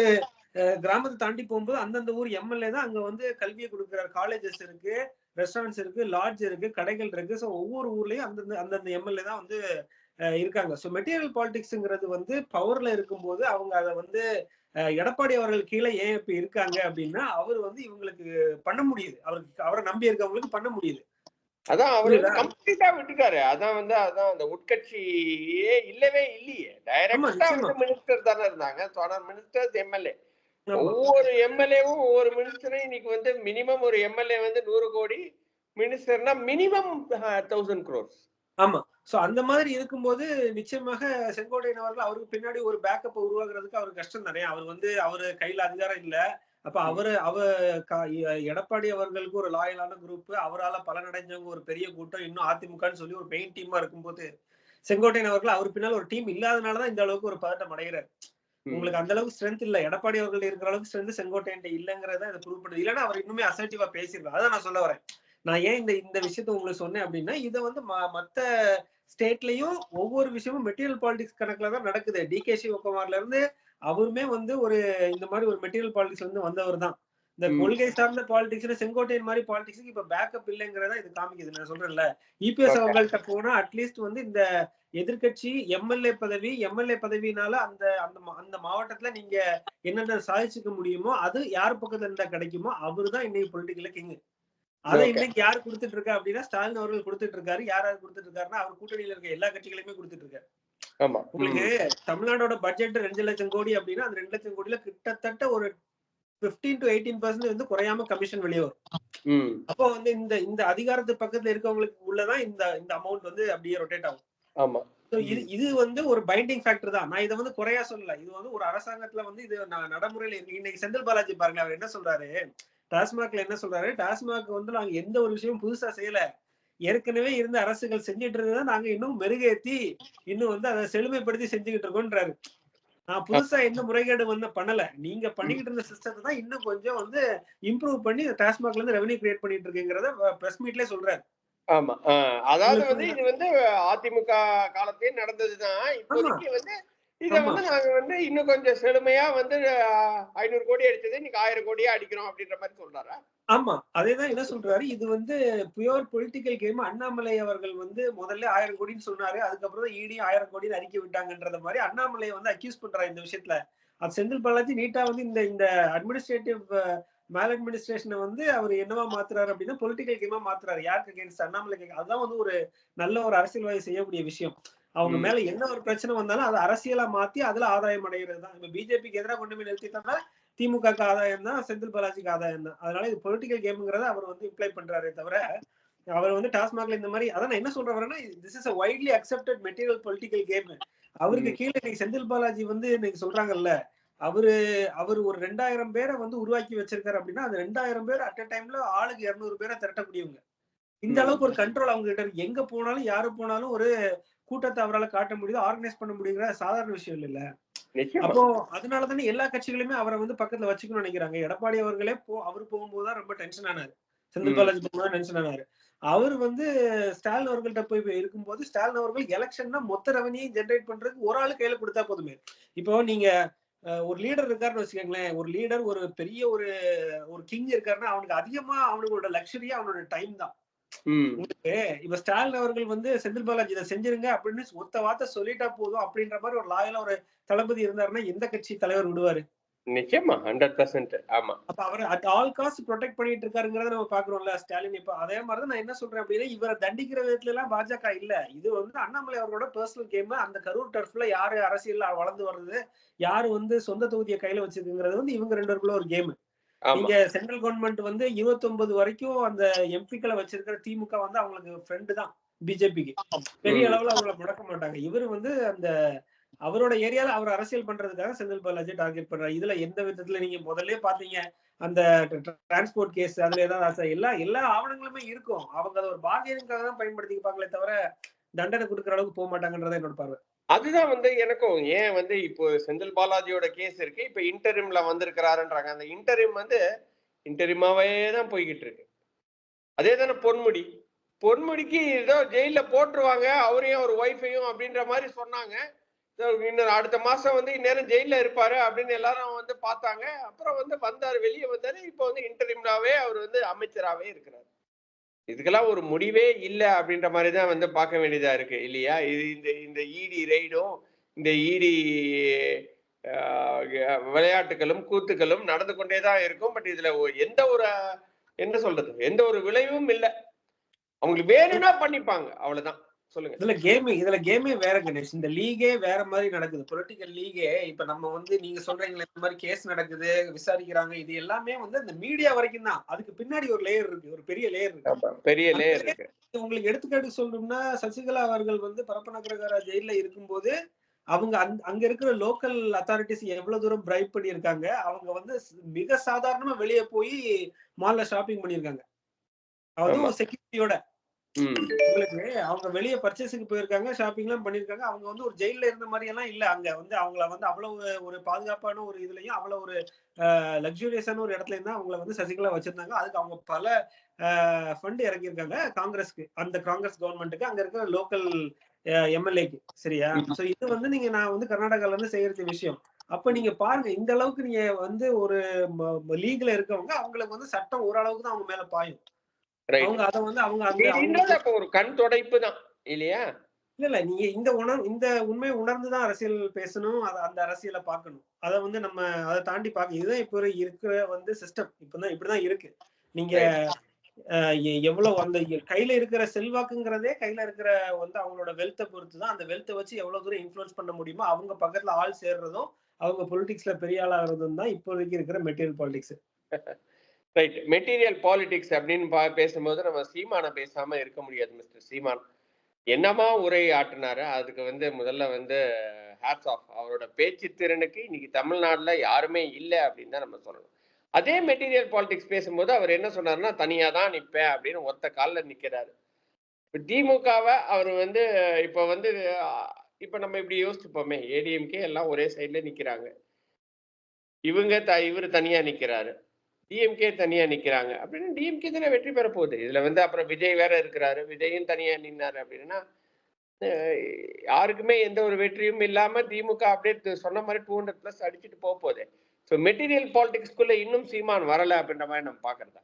கிராமத்தை தாண்டி போகும்போது அந்தந்த ஊர் எம்எல்ஏ தான் அங்க வந்து கல்வியை கொடுக்குற காலேஜஸ் இருக்கு ரெஸ்டாரண்ட்ஸ் இருக்கு லாட்ஜ் இருக்கு கடைகள் இருக்கு. ஸோ ஒவ்வொரு ஊர்லயும் அந்தந்த அந்தந்த எம்எல்ஏ தான் வந்து இருக்காங்க. ஸோ மெட்டீரியல் பாலிடிக்ஸ்ங்கிறது வந்து பவர்ல இருக்கும்போது அவங்க அதை வந்து எடப்பாடி அவர்கள் கீழே ஏன் இப்ப இருக்காங்க அப்படின்னா அவர் வந்து இவங்களுக்கு பண்ண முடியுது. அவருக்கு அவரை நம்பி இருக்கவங்களுக்கு பண்ண முடியுது. அதான் அவர்? கம்ப்ளீட்டா விட்டுட்டாரு. அதான் வந்து அதான் அந்த உட்கட்சியே இல்லவே இல்லையே. டைரக்டா மினிஸ்டர் தானே இருந்தாங்க. தொடர் மினிஸ்டர்ஸ் எம்எல்ஏ. ஒவ்வொரு எம்எல்ஏவும் ஒவ்வொரு மினிஸ்டரும் இன்னைக்கு வந்து மினிமம் ஒரு எம்எல்ஏ வந்து நூறு கோடி மினிஸ்டர்னா மினிமம் தௌசண்ட் crores. சோ அந்த மாதிரி இருக்கும்போது நிச்சயமாக செங்கோட்டையன் அவர்கள் அவருக்கு பின்னாடி ஒரு பேக்கப் உருவாக்குறதுக்கு அவருக்கு கஷ்டம் தானே? அவர் வந்து அவரு கையில அதிகாரம் இல்ல. அப்ப அவரு அவ எடப்பாடி அவர்களுக்கு ஒரு லாயலான குரூப் அவரால பலனடைஞ்சவங்க ஒரு பெரிய கூட்டம் இன்னும் அதிமுகன்னு சொல்லி ஒரு மெயின் டீமா இருக்கும்போது செங்கோட்டையன் அவர்கள் அவர் பின்னால் ஒரு டீம் இல்லாதனாலதான் இந்த அளவுக்கு ஒரு பதட்டம் அடைகிறார். உங்களுக்கு அந்த அளவுக்கு ஸ்ட்ரென்த் இல்ல. எடப்பாடி அவர்கள் இருக்கிற அளவுக்கு ஸ்ட்ரென்த் செங்கோட்டையன் இல்லங்கிறத அதை ப்ரூவ் பண்ணுது. இல்லைன்னா அவர் இன்னுமே அசர்ட்டிவா பேசியிருக்காரு அதான் நான் சொல்ல வரேன். நான் ஏன் இந்த இந்த விஷயத்த உங்களுக்கு சொன்னேன் அப்படின்னா இதை வந்து ம- மத்த ஸ்டேட்லயும் ஒவ்வொரு விஷயமும் மெட்டீரியல் பாலிடிக்ஸ் கணக்குல தான் நடக்குது. டிகே சிவகுமார்ல இருந்து அவருமே வந்து ஒரு இந்த மாதிரி ஒரு மெட்டீரியல் பாலிடிக்ஸ் வந்து வந்தவர் தான் இந்த. கொள்கை சார்ந்த பாலிடிக்ஸ் செங்கோட்டையன் மாதிரி பாலிடிக்ஸ் இப்ப பேக்கப் இல்லைங்கிறதா இது காமிக்குது. நான் சொல்றேன்ல. EPS Okay. அவங்கள்ட்ட போனா அட்லீஸ்ட் வந்து இந்த எதிர்க்கட்சி எம்எல்ஏ பதவி எம்எல்ஏ பதவினால அந்த அந்த அந்த மாவட்டத்துல நீங்க என்னென்ன சாதிச்சுக்க முடியுமோ அது யார் பக்கத்துல இருந்தா கிடைக்குமோ அவருதான் இன்னைக்கு பொலிட்டிக்கல கிங் அதை. இன்னைக்கு யார் கொடுத்துட்டு இருக்கா அப்படின்னா ஸ்டாலின் அவர்கள் கொடுத்துட்டு இருக்காரு. யார் யார் கொடுத்துட்டு இருக்காருன்னா அவர் கூட்டணியில இருக்க எல்லா கட்சிகளுமே கொடுத்துட்டு இருக்காரு. உங்களுக்கு தமிழ்நாடோட பட்ஜெட் ரெண்டு லட்சம் கோடி அப்படின்னா அந்த ரெண்டு லட்சம் கோடியில கிட்டத்தட்ட ஒரு 15 டு எயிட்டீன் பர்சன்ட் வந்து குறையாம கமிஷன் வெளியே வரும். அப்போ வந்து இந்த இந்த அதிகாரத்து பக்கத்துல இருக்கவங்களுக்கு உள்ளதான் இந்த இந்த அமௌண்ட் வந்து அப்படியே ரொட்டேட் ஆகும். ஆமா. இது இது வந்து ஒரு பைண்டிங் ஃபேக்டர் தான். நான் இதை வந்து குறையா சொல்லல. இது வந்து ஒரு அரசாங்கத்துல வந்து இது நான் நடைமுறையில இன்னைக்கு செந்தில் பாலாஜி பாருங்க அவர் என்ன சொல்றாரு? டாஸ்மாக்ல என்ன சொல்றாரு? டாஸ்மாக் வந்து நாங்க எந்த ஒரு விஷயமும் புதுசா செய்யல. ஏற்கனவே இருந்த அரசுகள் செஞ்சுட்டு இருந்ததை நாங்க இன்னும் மெருகேத்தி இன்னும் வந்து அதை செழுமைப்படுத்தி செஞ்சுக்கிட்டு இருக்கோன்றாரு நான் புதுசா எந்த முறைகேடு வந்து பண்ணல. நீங்க பண்ணிக்கிட்டு இருந்த சிஸ்டத்தை தான் இன்னும் கொஞ்சம் வந்து இம்ப்ரூவ் பண்ணி டாஸ்மாக்ல இருந்து ரெவன்யூ கிரியேட் பண்ணிட்டு இருக்கீங்கிறத பிரஸ் மீட்லயே சொல்றாரு. ஆமா. அதாவது வந்து இது வந்து அதிமுக காலத்தையும் நடந்ததுதான். இப்போதைக்கு வந்து இத. வந்து நாங்க வந்து இன்னும் கொஞ்சம் செழுமையா வந்து ஐநூறு கோடி அடிச்சது இன்னைக்கு ஆயிரம் கோடியா அடிக்கிறோம் அப்படின்ற மாதிரி சொல்றாரா? ஆமா அதேதான் என்ன சொல்றாரு? இது வந்து பியூர் பொலிட்டிக்கல் கேம் அண்ணாமலை அவர்கள் வந்து முதல்ல ஆயிரம் கோடின்னு சொன்னாரு. அதுக்கப்புறம் தான் இடி ஆயிரம் கோடின்னு அறிக்கை விட்டாங்கன்றத மாதிரி அண்ணாமலையை வந்து அக்யூஸ் பண்றாரு இந்த விஷயத்துல. அது செந்தில் பாலாஜி நீட்டா வந்து இந்த இந்த அட்மினிஸ்ட்ரேட்டிவ் மேல் அட்மினிஸ்ட்ரேஷனை வந்து அவர் என்னவா மாத்துறாரு அப்படின்னா பொலிட்டிக்கல் கேமா மாத்துறாரு. யாருக்கு அகேன்ஸ்ட் அண்ணாமலை அதுதான் வந்து ஒரு நல்ல ஒரு அரசியல்வாதி செய்யக்கூடிய விஷயம். அவங்க. மேல என்ன ஒரு பிரச்சனை வந்தாலும் அதை அரசியலா மாத்தி அதுல ஆதாயம் அடைகிறது தான் இப்ப பிஜேபிக்கு எதிராக கொண்டு போய் நிறுத்திட்டோம்னா திமுகக்கு ஆதாயம் தான் செந்தில் பாலாஜிக்கு ஆதாயம் தான். அதனால இது பொலிட்டிக்கல் கேம்ங்கிறத அவர் வந்து இம்ப்ளை பண்றாரே தவிர அவர் வந்து டாஸ்மாக்ல இந்த மாதிரி அதான் நான் என்ன சொல்றேன் வரேன்னா this is a widely accepted material political game அவருக்கு. கீழே இன்னைக்கு செந்தில் பாலாஜி வந்து இன்னைக்கு சொல்றாங்கல்ல அவரு அவர் ஒரு ரெண்டாயிரம் பேரை வந்து உருவாக்கி வச்சிருக்காரு அப்படின்னா அந்த ரெண்டாயிரம் பேர் அட் அ டைம்ல ஆளுக்கு இருநூறு பேரை திரட்டக்கூடியவங்க. இந்த. அளவுக்கு ஒரு கண்ட்ரோல் அவங்க கிட்ட இருக்கு. எங்க போனாலும் யாரு போனாலும் ஒரு கூட்டத்தை அவரால் காட்ட முடியுது ஆர்கனைஸ் பண்ண முடியுங்கிற சாதாரண விஷயம் இல்ல அப்போ அதனால தானே எல்லா கட்சிகளுமே அவரை வந்து பக்கத்துல வச்சுக்கணும்னு நினைக்கிறாங்க. எடப்பாடி அவர்களே போ அவர் போகும்போது தான் ரொம்ப டென்ஷன் ஆனாரு. செந்தில் ம். பாலாஜி போகும்போது டென்ஷன் ஆனாரு. அவர் வந்து ஸ்டாலின் அவர்கள்ட்ட போய் இருக்கும்போது ஸ்டாலின் அவர்கள் எலெக்ஷன்னா மொத்த ரெவன்யூ ஜென்ரேட் பண்றதுக்கு ஒரு ஆளு கையில கொடுத்தா போதுமே. இப்போ நீங்க ஒரு லீடர் இருக்காருன்னு வச்சுக்கோங்களேன். ஒரு லீடர் ஒரு பெரிய ஒரு ஒரு கிங் இருக்காருன்னா அவனுக்கு அதிகமா அவனோட லக்ஸரியா அவனோட டைம் தான். இப்ப ஸ்டாலின் அவர்கள் வந்து செந்தில் பாலாஜி இதை செஞ்சிருங்க அப்படின்னு ஒத்த வார்த்தை சொல்லிட்டா போதும் அப்படின்ற மாதிரி ஒரு லாயலா ஒரு தளபதி இருந்தாருன்னா எந்த கட்சி தலைவர் விடுவாரு? நிச்சயமா ஹண்ட்ரட் பர்சன்ட் ஆமா. அப்ப அவர் அட் ஆல் காஸ்ட் ப்ரொடெக்ட் பண்ணிட்டு இருக்காருங்கிறத நம்ம பாக்குறோம்ல ஸ்டாலின். இப்ப அதே மாதிரிதான் நான் என்ன சொல்றேன் அப்படின்னா இவரை தண்டிக்கிற விதத்துல எல்லாம் பாஜக இல்ல. இது வந்து அண்ணாமலை அவரோட பர்சனல் கேம் அந்த கரூர் டர்ஃப்ல யாரு அரசியல் வளர்ந்து வர்றது யாரு வந்து சொந்த தொகுதியை கையில வச்சிருக்குங்கிறது வந்து இவங்க ரெண்டு பேருக்குள்ள ஒரு கேம் இங்க சென்ட்ரல் கவர்மெண்ட் வந்து 29 வரைக்கும் அந்த எம்பிக்களை வச்சிருக்கிற திமுக வந்து அவங்களுக்கு ஃப்ரெண்டு தான் பிஜேபிக்கு. பெரிய. அளவுல அவங்கள முடக்க மாட்டாங்க. இவர் வந்து அந்த அவரோட ஏரியால அவர் அரசியல் பண்றதுக்காக செந்தில் பாலாஜி டார்கெட் பண்றாரு. இதுல எந்த விதத்துல நீங்க முதல்ல பாத்தீங்க அந்த டிரான்ஸ்போர்ட் கேஸ் அதுல ஏதாவது ஆசை? எல்லா எல்லா ஆவணங்களுமே இருக்கும். அவங்க அதை ஒரு பார்கெனிங்காக தான் பயன்படுத்திப்பாங்களே தவிர தண்டனை கொடுக்குற அளவுக்கு போக மாட்டாங்கன்றத என்னோட பார்வை. அதுதான் வந்து எனக்கும் ஏன் வந்து இப்போ செந்தில் பாலாஜியோட கேஸ் இருக்கு இப்போ இன்டரிம்ல வந்திருக்கிறாருன்றாங்க. அந்த இன்டரிம் வந்து இன்டரிமாவே தான் போய்கிட்டு இருக்கு. அதே தானே பொன்முடி. பொன்முடிக்கு ஏதோ ஜெயில போட்டுருவாங்க அவரையும் ஒரு ஒய்ஃபையும் அப்படின்ற மாதிரி சொன்னாங்க. இன்னொரு அடுத்த மாசம் வந்து இந்நேரம் ஜெயில இருப்பாரு அப்படின்னு எல்லாரும் வந்து பார்த்தாங்க. அப்புறம் வந்து வந்தாரு வெளியே வந்தாரு. இப்போ வந்து இன்டரிம்லாவே அவர் வந்து அமைச்சராகவே இருக்கிறார். இதுக்கெல்லாம் ஒரு முடிவே இல்லை அப்படின்ற மாதிரி தான் வந்து பார்க்க வேண்டியதா இருக்கு இல்லையா? இது இந்த இந்த இடி ரெய்டும் இந்த இடி விளையாட்டுகளும் கூத்துக்களும் நடந்து கொண்டே தான் இருக்கும். பட் இதுல எந்த ஒரு என்ன சொல்றது? எந்த ஒரு விளைவும் இல்லை. அவங்களுக்கு வேணும்னா பண்ணிப்பாங்க அவ்வளவுதான். சொல்லுங்க. இதுல கேம் இதுல கேமே வேற கணேஷ். இந்த லீகே வேற மாதிரி நடக்குது. பொலிட்டிக்கல் லீகே இப்ப நம்ம வந்து நீங்க சொல்றீங்களே இந்த மாதிரி கேஸ் நடக்குது விசாரிக்கிறாங்க. இது எல்லாமே வந்து அந்த மீடியா வரைக்கும் தான். அதுக்கு பின்னாடி ஒரு லேயர் இருக்கு. ஒரு பெரிய லேயர் இருக்கு. பெரிய லேயர் இருக்கு. உங்களுக்கு எடுத்துக்காட்டு சொல்லணும்னா சசிகலா அவர்கள் வந்து பரப்பநகர ஜெயில இருக்கும்போது அவங்க அங்க அங்க இருக்கிற லோக்கல் அத்தாரிட்டிஸ் எவ்வளவு தூரம் பிரைப் பண்ணியிருக்காங்க அவங்க வந்து மிக சாதாரணமா வெளியே போய் மால்ல ஷாப்பிங் பண்ணியிருக்காங்க. அதுவும் செக்யூரிட்டியோட உங்களுக்கு அவங்க வெளியே பர்ச்சேஸுக்கு போயிருக்காங்க ஷாப்பிங் எல்லாம் பண்ணிருக்காங்க அவங்க வந்து ஒரு ஜெயில இருந்த மாதிரி எல்லாம் இல்ல. அங்க வந்து அவங்கள வந்து அவ்வளவு ஒரு பாதுகாப்பான ஒரு இதுலயும் அவ்வளவு ஒரு லக்ஸூரியஸான ஒரு இடத்துல இருந்தா அவங்கள வந்து சசிகலா வச்சிருந்தாங்க. அதுக்கு அவங்க பல ஃபண்ட் இறக்கியிருக்காங்க காங்கிரஸ்க்கு. அந்த காங்கிரஸ் கவர்மெண்ட்டுக்கு அங்க இருக்கிற லோக்கல் எம்எல்ஏக்கு சரியா. சோ இது வந்து நீங்க நான் வந்து கர்நாடகால இருந்து செய்யறது விஷயம். அப்ப நீங்க பாருங்க இந்த அளவுக்கு நீங்க வந்து ஒரு லீக்ல இருக்கவங்க அவங்களுக்கு வந்து சட்டம் ஓரளவுக்கு தான் அவங்க மேல பாயும். அவங்க அத வந்து அவங்க அந்த இது அவங்க இன்னொரு அப்ப ஒரு கண் துடைப்பு தான் இல்லையா? இல்ல இல்ல. நீங்க இந்த உணர் இந்த உண்மையை உணர்ந்துதான் அரசியல் பேசணும் அத அந்த அரசியலை பார்க்கணும். அத வந்து நம்ம அதை தாண்டி பார்க்க இதுதான் இப்ப இருக்கிற வந்து சிஸ்டம் இப்பதான் இப்படிதான் இருக்கு. நீங்க எவ்வளவு அந்த கையில இருக்கிற செல்வாக்குங்கிறதே கையில இருக்கிற வந்து அவங்களோட வெல்த்தை பொறுத்து தான் அந்த வெல்த்தை வச்சு எவ்வளவு தூரம் இன்ஃபுளுன்ஸ் பண்ண முடியுமோ அவங்க பக்கத்துல ஆள் சேர்றதும் அவங்க பொலிட்டிக்ஸ்ல பெரிய ஆளாகிறதும் தான் இப்போதைக்கு இருக்கிற material politics right material politics அப்படின்னு பா- பேசும்போது நம்ம சீமான பேசாம இருக்க முடியாது மிஸ்டர் சீமான். என்னமா உரை ஆட்டினாரு அதுக்கு வந்து முதல்ல வந்து ஹேட்ஸ் ஆஃப் அவரோட பேச்சு திறனுக்கு இன்னைக்கு தமிழ்நாட்டில் யாருமே இல்லை அப்படின்னு தான் நம்ம சொல்லணும். அதே மெட்டீரியல் பாலிடிக்ஸ் பேசும்போது அவர் என்ன சொன்னாருன்னா தனியாக தான் நிற்பேன் அப்படின்னு ஒத்த காலில் நிற்கிறாரு இப்போ திமுகவை அவர் வந்து இப்போ வந்து இப்போ நம்ம இப்படி யோசிச்சுப்போமே ஏடிஎம்கே எல்லாம் ஒரே சைடில் நிற்கிறாங்க இவங்க த இவர் தனியாக நிற்கிறாரு டிஎம்கே தனியா நிக்கிறாங்க. அப்படின்னு டிஎம்கே தானே வெற்றி பெற போகுது. இதுல வந்து அப்புறம் விஜய் வேற இருக்கிறாரு. விஜயும் தனியா நின்னாரு அப்படின்னா யாருக்குமே எந்த ஒரு வெற்றியும் இல்லாம திமுக அப்படியே சொன்ன மாதிரி டூ ஹண்ட்ரட் பிளஸ் அடிச்சுட்டு போக போகுது. ஸோ மெட்டீரியல் பாலிடிக்ஸ்குள்ள இன்னும் சீமான் வரல அப்படின்ற மாதிரி நம்ம பாக்குறதா?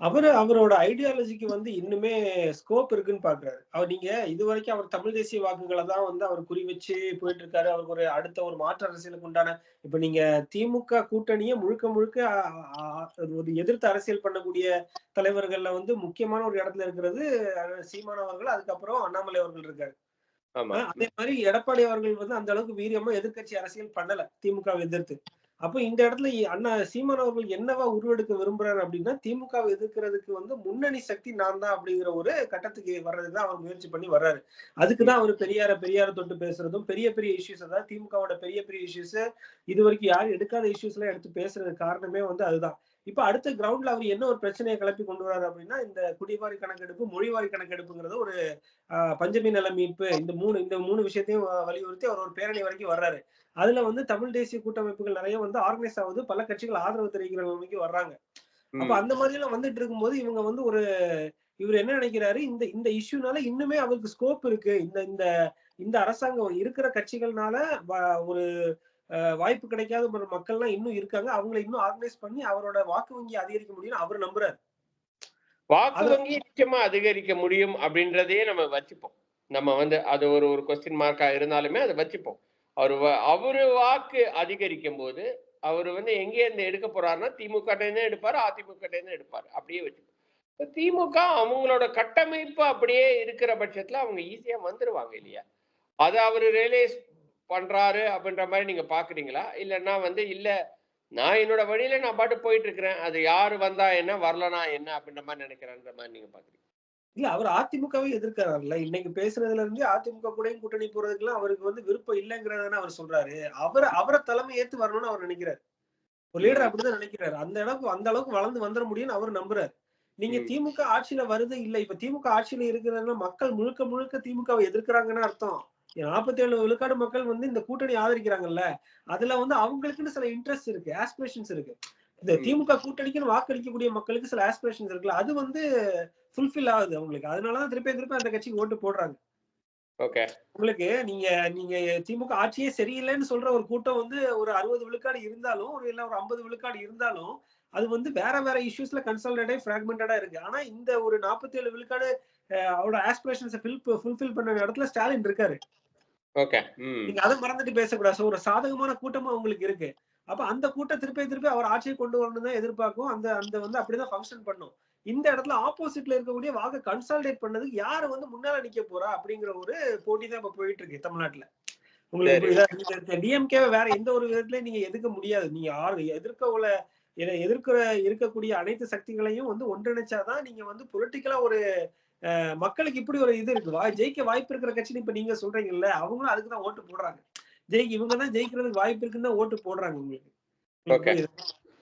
அவரு அவரோட ஐடியாலஜிக்கு வந்து இன்னுமே ஸ்கோப் இருக்குன்னு பாக்குறாரு. அவர் நீங்க இது வரைக்கும் அவர் தமிழ் தேசிய வாக்குகளை தான் வந்து அவர் குறி வச்சு போயிட்டு இருக்காரு அவருக்கு ஒரு அடுத்த ஒரு மாற்று அரசியலுக்கு உண்டான இப்ப நீங்க திமுக கூட்டணியை முழுக்க முழுக்க ஒரு எதிர்த்து அரசியல் பண்ணக்கூடிய தலைவர்கள்ல வந்து முக்கியமான ஒரு இடத்துல இருக்கிறது சீமான் அவர்கள் அதுக்கப்புறம் அண்ணாமலை அவர்கள் இருக்காரு. அதே மாதிரி எடப்பாடி அவர்கள் வந்து அந்த அளவுக்கு வீரியமா எதிர்க்கட்சி அரசியல் பண்ணல திமுகவை எதிர்த்து. அப்போ இந்த இடத்துல அண்ணா சீமான் அவர்கள் என்னவா உருவெடுக்க விரும்புறாரு அப்படின்னா திமுகவை எதிர்க்கிறதுக்கு வந்து முன்னணி சக்தி நான் தான் அப்படிங்கிற ஒரு கட்டத்துக்கு வர்றதுதான் தான் அவர் முயற்சி பண்ணி வர்றாரு. அதுக்கு தான் அவர் பெரியார பெரியார தொட்டு பேசுறதும் பெரிய பெரிய இஷ்யூஸ் அதாவது திமுகவோட பெரிய பெரிய இஷ்யூஸ் இது வரைக்கும் யாரும் எடுக்காத இஷ்யூஸ் எல்லாம் எடுத்து பேசுறது காரணமே வந்து அதுதான். இப்ப அடுத்த கிரவுண்ட்ல அவர் என்ன ஒரு பிரச்சனையை கிளப்பி கொண்டு வராரு அப்படின்னா இந்த குடிவாரி கணக்கெடுப்பு மொழிவாரி கணக்கெடுப்புங்கிறது ஒரு பஞ்சமி நல மீட்பு இந்த மூணு இந்த மூணு விஷயத்தையும் வலியுறுத்தி அவர் ஒரு பேரணி வரைக்கும் வர்றாரு. அதுல வந்து தமிழ் தேசிய கூட்டமைப்புகள் நிறைய வந்து ஆர்கனைஸ் ஆகுது. பல கட்சிகள் ஆதரவு தெரிவிக்கிற நிலைமைக்கு வர்றாங்க. அப்ப. அந்த மாதிரி எல்லாம் வந்துட்டு இருக்கும்போது இவங்க வந்து ஒரு இவர் என்ன நினைக்கிறாரு? இந்த இந்த இஷ்யூனால இன்னுமே அவருக்கு ஸ்கோப் இருக்கு. இந்த இந்த இந்த அரசாங்கம் இருக்கிற கட்சிகள்னால ஒரு வாய்ப்பு கிடைக்காத மக்கள்லாம் இன்னும் இருக்காங்க. அவங்களை இன்னும் ஆர்கனைஸ் பண்ணி அவரோட வாக்கு வங்கி அதிகரிக்க முடியும்னு அவர் நம்புறாரு. வாக்கு வங்கி நிச்சயமா அதிகரிக்க முடியும் அப்படின்றதையே நம்ம வச்சுப்போம். நம்ம வந்து அது ஒரு ஒரு கொஸ்டின் மார்க்கா இருந்தாலுமே அதை வச்சுப்போம். அவர் அவரு வாக்கு அதிகரிக்கும் போது அவர் வந்து எங்கே இருந்து எடுக்க போறாருன்னா திமுக இருந்து எடுப்பாரு அதிமுக இருந்து எடுப்பாரு. அப்படியே வச்சுப்போம். திமுக அவங்களோட கட்டமைப்பு அப்படியே இருக்கிற பட்சத்துல அவங்க ஈஸியா வந்துருவாங்க இல்லையா? அதை அவர் ரியலைஸ் பண்றாரு அப்படின்ற மாதிரி நீங்க பாக்குறீங்களா? இல்லைன்னா வந்து இல்ல நான் என்னோட வழியில நான் பாட்டு போயிட்டு இருக்கிறேன் அது யாரு வந்தா என்ன வரலனா என்ன அப்படின்ற மாதிரி நினைக்கிறேன்ற மாதிரி நீங்க பாக்குறீங்க. இல்ல அவர் அதிமுகவை எதிர்க்கிறாருல்ல. இன்னைக்கு பேசுனதுல இருந்து அதிமுக கூடயும் கூட்டணி போறதுக்குலாம் அவருக்கு வந்து விருப்பம் இல்லைங்கிறதான அவர் சொல்றாரு. அவர் அவரை தலைமை ஏத்து வரணும்னு அவர் நினைக்கிறாரு. ஒரு லீடர் அப்படிதான் நினைக்கிறாரு. அந்த அளவுக்கு அந்த அளவுக்கு வளர்ந்து வந்துட முடியும்னு அவர் நம்புறாரு. நீங்க. திமுக ஆட்சியில வருது இல்ல. இப்ப திமுக ஆட்சியில இருக்கிறதுனா மக்கள் முழுக்க முழுக்க திமுகவை எதிர்க்கிறாங்கன்னு அர்த்தம். நாற்பத்தி ஏழு விழுக்காடு மக்கள் வந்து இந்த கூட்டணி ஆதரிக்கிறாங்கல்ல அதுல வந்து அவங்களுக்குன்னு சில இன்ட்ரெஸ்ட் இருக்கு ஆஸ்பிரேஷன்ஸ் இருக்கு. இந்த. திமுக கூட்டணிக்குன்னு வாக்களிக்கக்கூடிய மக்களுக்கு சில ஆஸ்பிரேஷன்ஸ் இருக்குல்ல அது வந்து ஃபுல்ஃபில் ஆகுது அவங்களுக்கு. அதனாலதான் திருப்பி திருப்பி அந்த கட்சிக்கு ஓட்டு போடுறாங்க. ஓகே. உங்களுக்கு நீங்க நீங்க திமுக ஆட்சியே சரியில்லைன்னு சொல்ற ஒரு கூட்டம் வந்து ஒரு அறுபது விழுக்காடு இருந்தாலும் ஒரு இல்ல ஒரு ஐம்பது விழுக்காடு இருந்தாலும் அது வந்து வேற வேற இஷ்யூஸ்ல கன்சல்டேட் ஃபிராக்மெண்டடா இருக்கு. ஆனா இந்த ஒரு நாற்பத்தி ஏழு விழுக்காடு அவரோட ஆஸ்பிரேஷன்ஸை ஃபுல்ஃபில் பண்ண இடத்துல ஸ்டாலின் இருக்காரு. நீங்க அதை மறந்துட்டு பேசக்கூடாது. ஒரு சாதகமான கூட்டமும் அவங்களுக்கு இருக்கு. அப்ப அந்த கூட்டம் திருப்பி திருப்பி அவர் ஆட்சியை கொண்டு வரணும் தான் எதிர்பார்க்கும். அந்த அந்த வந்து அப்படிதான் ஃபங்க்ஷன் பண்ணும். இந்த இடத்துல ஆப்போசிட்ல இருக்கக்கூடிய வாக்கு கன்சால்டேட் பண்ணதுக்கு யாரு வந்து முன்னால நிக்க போறா அப்படிங்கிற ஒரு போட்டி தான் இப்ப போயிட்டு இருக்கு தமிழ்நாட்டுல. உங்களுக்கு டிஎம்கே வேற எந்த ஒரு விதத்துலயும் நீங்க எதிர்க்க முடியாது. நீங்க யாரு எதிர்க்க உள்ள எதிர்க்கிற இருக்கக்கூடிய அனைத்து சக்திகளையும் வந்து ஒன்றிணைச்சாதான் நீங்க வந்து பொலிட்டிக்கலா ஒரு மக்களுக்கு இப்படி ஒரு இது இருக்கு. வா- ஜெயிக்க வாய்ப்பு இருக்கிற கட்சின்னு இப்ப நீங்க சொல்றீங்கல்ல அவங்களும் அதுக்கு தான் ஓட்டு போடுறாங்க. ஜெயிக்க இவங்க தான் ஜெயிக்கிறதுக்கு வாய்ப்பு இருக்குன்னு தான் ஓட்டு போடுறாங்க உங்களுக்கு.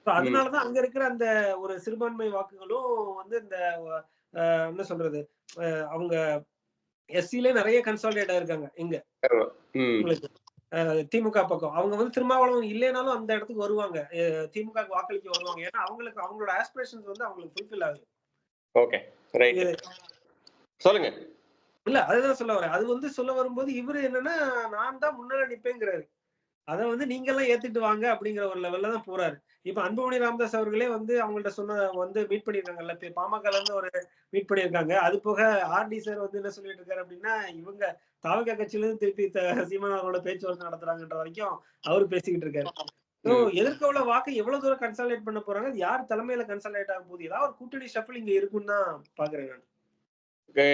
அதனாலதான் அங்க இருக்கிற அந்த ஒரு சிறுபான்மை வாக்குகளும் வந்து இந்த என்ன சொல்றது அவங்க எஸ்சிலே நிறைய கன்சால்டேட் ஆயிருக்காங்க இங்க. உங்களுக்கு. திமுக பக்கம். அவங்க வந்து திருமாவளவன் இல்லைனாலும் அந்த இடத்துக்கு வருவாங்க. திமுக க்கு வாக்களிக்க வருவாங்க. ஏன்னா அவங்களுக்கு அவங்களோட ஆஸ்பிரேஷன்ஸ் வந்து அவங்களுக்கு ஃபுல்ஃபில் ஆகுது. ஓகே. ரைட். சொல்லுங்க. இல்ல அதுதான் சொல்ல வரேன். அது வந்து சொல்ல வரும்போது இவரு என்னன்னா நான் தான் முன்னால நிப்பேங்கிறாரு. அதை வந்து நீங்க எல்லாம் ஏத்துட்டு வாங்க அப்படிங்கிற ஒரு லெவல்ல தான் போறாரு. இப்ப அன்புமணி ராமதாஸ் அவர்களே வந்து அவங்கள்ட்ட சொன்ன வந்து மீட் பண்ணிருக்காங்கல்ல இப்ப பாமக இருந்து ஒரு மீட் பண்ணிருக்காங்க. அது போக ஆர்டி சார் வந்து என்ன சொல்லிட்டு இருக்காரு அப்படின்னா இவங்க தாவக கட்சியில இருந்து திருப்பி சீமான் அவரோட பேச்சுவார்த்தை நடத்துறாங்கன்ற வரைக்கும் அவரு பேசிக்கிட்டு இருக்காரு. ஸோ எதிர்க்க உள்ள வாக்கு எவ்வளவு தூரம் கன்சாலேட் பண்ண போறாங்க? யார் தலைமையில கன்சாலேட் ஆக போகுது? ஏதாவது ஒரு கூட்டணி ஷஃபிள் இங்க இருக்குன்னு தான் பாக்குறேன் நான்.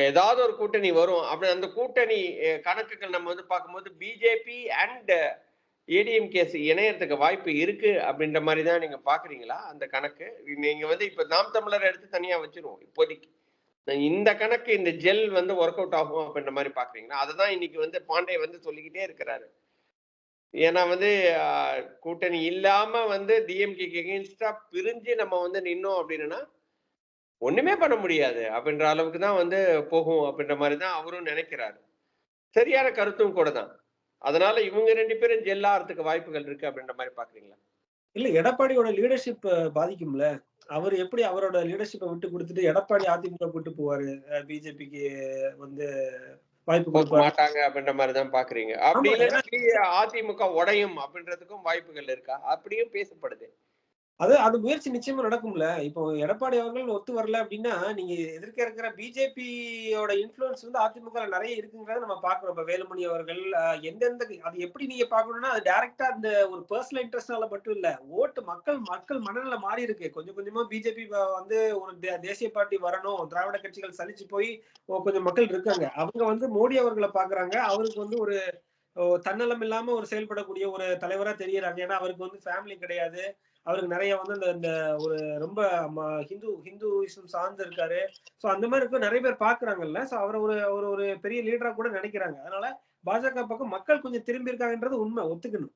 ஏதாவது ஒரு கூட்டணி வரும். அப்படி அந்த கூட்டணி கணக்குகள் நம்ம வந்து பார்க்கும்போது பிஜேபி அண்ட் ஏடிஎம்கேஸ் இணையறதுக்கு வாய்ப்பு இருக்கு அப்படின்ற மாதிரி தான் நீங்க பாக்குறீங்களா அந்த கணக்கு? நீங்க வந்து இப்ப நாம் தமிழர் எடுத்து தனியா வச்சிருவோம் இப்போதைக்கு. இந்த கணக்கு இந்த ஜெல் வந்து ஒர்க் அவுட் ஆகும் அப்படின்ற மாதிரி பாக்குறீங்களா அதை தான் இன்னைக்கு வந்து பாண்டே வந்து சொல்லிக்கிட்டே இருக்கிறாரு. ஏன்னா வந்து கூட்டணி இல்லாம வந்து டிஎம்கேக்கு எகென்ஸ்டா பிரிஞ்சு நம்ம வந்து நின்னோம் அப்படின்னா ஒண்ணுமே பண்ண முடியாது. அப்படின்ற அளவுக்கு தான் வந்து போகும் அப்படின்ற மாதிரி தான் அவரும் நினைக்கிறாரு. சரியான கருத்தும் கூட தான். அதனால இவங்க ரெண்டு பேரும் ஜெல்லாகிறதுக்கு வாய்ப்புகள் இருக்கு அப்படின்ற மாதிரி பாக்குறீங்களா இல்ல எடப்பாடியோட லீடர்ஷிப் பாதிக்கும்ல. அவர் எப்படி அவரோட லீடர்ஷிப்பை விட்டு கொடுத்துட்டு எடப்பாடி அதிமுக விட்டு போவாரு? பிஜேபிக்கு வந்து வாய்ப்பு கொடுப்பாரு. மாட்டாங்க அப்படின்ற மாதிரி தான் பாக்குறீங்க அப்படி இல்லைன்னா அதிமுக உடையும் அப்படின்றதுக்கும் வாய்ப்புகள் இருக்கா? அப்படியும் பேசப்படுது. அது அது முயற்சி நிச்சயமா நடக்கும்ல. இப்போ எடப்பாடி அவர்கள் ஒத்து வரல அப்படின்னா நீங்க எதிர்க்க இருக்கிற பிஜேபியோட இன்ஃபுளுன்ஸ் வந்து அதிமுக நிறைய இருக்குங்கிறத நம்ம பாக்குறோம் இப்ப வேலுமணி அவர்கள் எந்தெந்த அது எப்படி நீங்க பாக்கணும்னா அது டைரக்டா அந்த ஒரு பர்சனல் இன்ட்ரெஸ்ட்னால மட்டும் இல்ல ஓட்டு மக்கள் மக்கள் மனநில மாறி இருக்கு. கொஞ்சம் கொஞ்சமா பிஜேபி வந்து ஒரு தே- தேசிய பார்ட்டி வரணும் திராவிட கட்சிகள் சலிச்சு போய் கொஞ்சம் மக்கள் இருக்காங்க. அவங்க வந்து மோடி அவர்களை பாக்குறாங்க அவருக்கு வந்து ஒரு தன்னலம் இல்லாம ஒரு செயல்படக்கூடிய ஒரு தலைவரா தெரியறாங்க. ஏன்னா அவருக்கு வந்து ஃபேமிலி கிடையாது. அவருக்கு நிறைய வந்து இந்த இந்த ஒரு ரொம்ப ஹிந்து ஹிந்துயிசம் சார்ந்து இருக்காரு. சோ அந்த மாதிரி இருக்க நிறைய பேர் பாக்குறாங்கல்ல சோ அவரை ஒரு ஒரு ஒரு பெரிய லீடரா கூட நினைக்கிறாங்க. அதனால பாஜக பக்கம் மக்கள் கொஞ்சம் திரும்பி இருக்காங்கன்றது உண்மை. ஒத்துக்கணும்.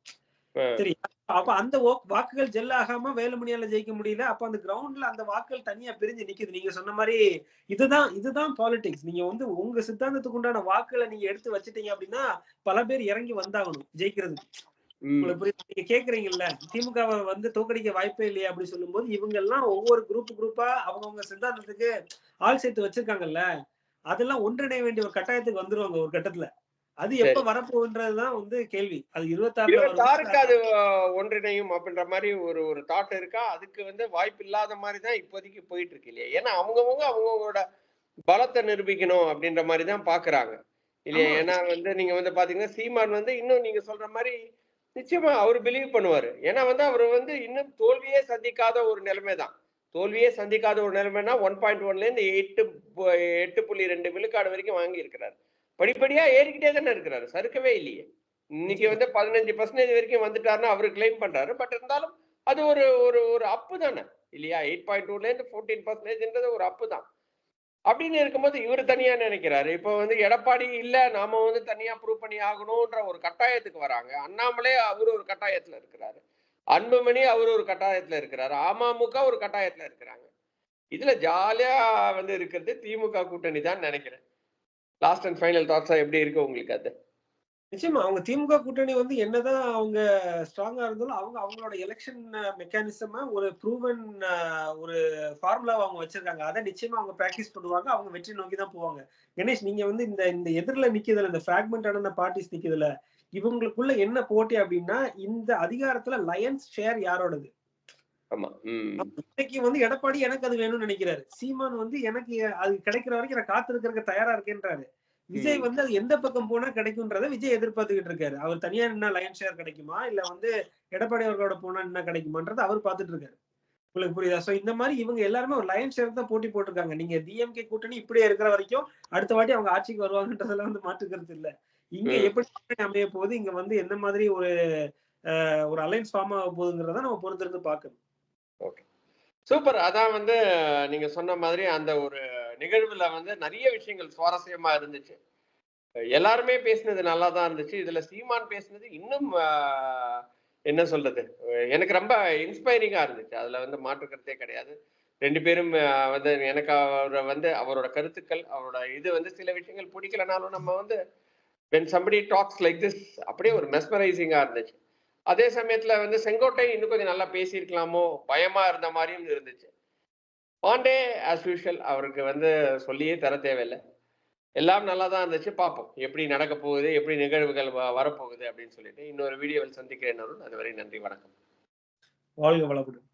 சரி. அப்ப அந்த வாக்குகள் ஜெல் ஆகாம வேலுமணியால ஜெயிக்க முடியல. அப்ப அந்த கிரவுண்ட்ல அந்த வாக்குகள் தனியா பிரிஞ்சு நிக்குது. நீங்க சொன்ன மாதிரி இதுதான் இதுதான் பாலிடிக்ஸ் நீங்க வந்து உங்க சித்தாந்தத்துக்கு உண்டான வாக்குகளை நீங்க எடுத்து வச்சிட்டீங்க அப்படின்னா பல பேர் இறங்கி வந்தாகணும் ஜெயிக்கிறது நீங்க கேக்குறீங்கல்ல திமுகவை வந்து தோக்கடிக்க வாய்ப்பே இல்லையா அப்படி சொல்லும்போது இவங்க எல்லாம் ஒவ்வொரு குரூப் குரூப்பா அவங்கவுங்க சித்தாந்தத்துக்கு ஆள் சேர்த்து வச்சிருக்காங்கல்ல அதெல்லாம் ஒன்றிணைய வேண்டிய ஒரு கட்டாயத்துக்கு வந்துருவாங்க ஒரு கட்டத்துல. அது எப்ப வரப்போகுன்றதுதான் வந்து கேள்வி. அது வரும். அது ஒன்றிணையும் அப்படின்ற மாதிரி ஒரு ஒரு தாட் இருக்கா? அதுக்கு வந்து வாய்ப்பு இல்லாத மாதிரி தான் இப்போதைக்கு போயிட்டு இருக்கு இல்லையா? ஏன்னா அவங்கவுங்க அவங்கவுங்களோட பலத்தை நிரூபிக்கணும் அப்படின்ற மாதிரி தான் பாக்குறாங்க. இல்லையா. ஏன்னா வந்து நீங்க வந்து பாத்தீங்கன்னா சீமான் வந்து இன்னும் நீங்க சொல்ற மாதிரி நிச்சயமா அவர் பிலீவ் பண்ணுவாரு. ஏன்னா வந்து அவர் வந்து இன்னும் தோல்வியே சந்திக்காத ஒரு நிலைமை தான் தோல்வியே சந்திக்காத ஒரு நிலைமைனா ஒன் பாயிண்ட் ஒன்ல இருந்து எட்டு எட்டு புள்ளி ரெண்டு விழுக்காடு வரைக்கும் வாங்கி இருக்கிறார் படிப்படியா ஏறிக்கிட்டே தானே இருக்கிறாரு. சறுக்கவே இல்லையே. இன்னைக்கு வந்து பதினஞ்சு பர்சன்டேஜ் வரைக்கும் வந்துட்டாருன்னு அவர் கிளைம் பண்றாரு. பட் இருந்தாலும் அது ஒரு ஒரு ஒரு அப்பு தானே இல்லையா எயிட் பாயிண்ட் டூல இருந்து ஃபோர்டீன் பர்சன்டேஜ்ன்றது ஒரு அப்பு தான் அப்படின்னு இருக்கும்போது இவர் தனியா நினைக்கிறாரு. இப்போ வந்து எடப்பாடி இல்ல நாம வந்து தனியா ப்ரூவ் பண்ணி ஆகணும்ன்ற ஒரு கட்டாயத்துக்கு வராங்க. அண்ணாமலே அவர் ஒரு கட்டாயத்துல இருக்கிறாரு. அன்புமணி அவர் ஒரு கட்டாயத்துல இருக்கிறாரு. அமமுக ஒரு கட்டாயத்துல இருக்கிறாங்க. இதுல ஜாலியா வந்து இருக்கிறது திமுக கூட்டணி தான் நினைக்கிறேன் லாஸ்ட் அண்ட் ஃபைனல் தாட்ஸா எப்படி இருக்கு உங்களுக்கு அது? நிச்சயமா அவங்க திமுக கூட்டணி வந்து என்னதான் அவங்க ஸ்ட்ராங்கா இருந்தாலும் அவங்க அவங்களோட எலெக்ஷன் மெக்கானிசமா ஒரு ப்ரூவன் ஒரு ஃபார்முலாவை அவங்க வச்சிருக்காங்க. அதை நிச்சயமா அவங்க பிராக்டிஸ் பண்ணுவாங்க. அவங்க வெற்றி நோக்கி தான் போவாங்க. கணேஷ் நீங்க வந்து இந்த இந்த எதிரில நிக்குதுல இந்த ஃபிராக்மெண்டான பார்ட்டிஸ் நிக்குதுல இவங்களுக்குள்ள என்ன போட்டி அப்படின்னா இந்த அதிகாரத்துல லயன்ஸ் ஷேர் யாரோடது? இன்னைக்கு வந்து எடப்பாடி எனக்கு அது வேணும்னு நினைக்கிறாரு. சீமான் வந்து எனக்கு அது கிடைக்கிற வரைக்கும் நான் காத்திருக்கிறதுக்கு தயாரா இருக்கேன்றாரு. விஜய் வந்து அது எந்த பக்கம் போனா கிடைக்கும்ன்றத விஜய் எதிர்பார்த்துக்கிட்டு இருக்காரு. அவர் தனியா என்ன லயன் ஷேர் கிடைக்குமா? இல்ல வந்து எடப்பாடி அவர்களோட போனா என்ன கிடைக்குமான்றத அவர் பார்த்துட்டு இருக்காரு. உங்களுக்கு புரியுதா? சோ இந்த மாதிரி இவங்க எல்லாருமே ஒரு லயன் ஷேர் தான் போட்டி போட்டிருக்காங்க. நீங்க டிஎம்கே கூட்டணி இப்படியே இருக்கிற வரைக்கும் அடுத்த வாட்டி அவங்க ஆட்சிக்கு வருவாங்கன்றதெல்லாம் வந்து மாற்றுக்கிறது இல்ல. இங்க. எப்படி அமைய போகுது? இங்க வந்து எந்த மாதிரி ஒரு ஒரு அலைன்ஸ் ஃபார்ம் ஆக போகுதுங்கிறத நம்ம பொறுத்திருந்து பார்க்கணும். சூப்பர் அதான் வந்து நீங்க சொன்ன மாதிரி அந்த ஒரு நிகழ்வுல வந்து நிறைய விஷயங்கள் சுவாரஸ்யமா இருந்துச்சு. எல்லாருமே பேசினது நல்லா தான் இருந்துச்சு. இதுல சீமான் பேசினது இன்னும் என்ன சொல்றது? எனக்கு ரொம்ப இன்ஸ்பைரிங்கா இருந்துச்சு. அதுல வந்து மாற்றுக்கிறதே கிடையாது. ரெண்டு பேரும் வந்து எனக்கு அவரை வந்து அவரோட கருத்துக்கள் அவரோட இது வந்து சில விஷயங்கள் பிடிக்கலனாலும் நம்ம வந்து when somebody talks like this அப்படியே ஒரு மெஸ்மரைசிங்கா இருந்துச்சு. அதே சமயத்துல வந்து செங்கோட்டை இன்னும் கொஞ்சம் நல்லா பேசியிருக்கலாமோ பயமா இருந்த மாதிரியும் இருந்துச்சு. பாண்டே ஆஸ் யூஷுவல் அவருக்கு வந்து சொல்லியே தர தேவையில்லை. எல்லாம் நல்லா தான் இருந்துச்சு பார்ப்போம். எப்படி நடக்க போகுது எப்படி நிகழ்வுகள் வ- வரப்போகுது அப்படின்னு சொல்லிட்டு இன்னொரு வீடியோவில் சந்திக்கிறேன் அது வரை நன்றி வணக்கம். வாழ்க வளமுடன்.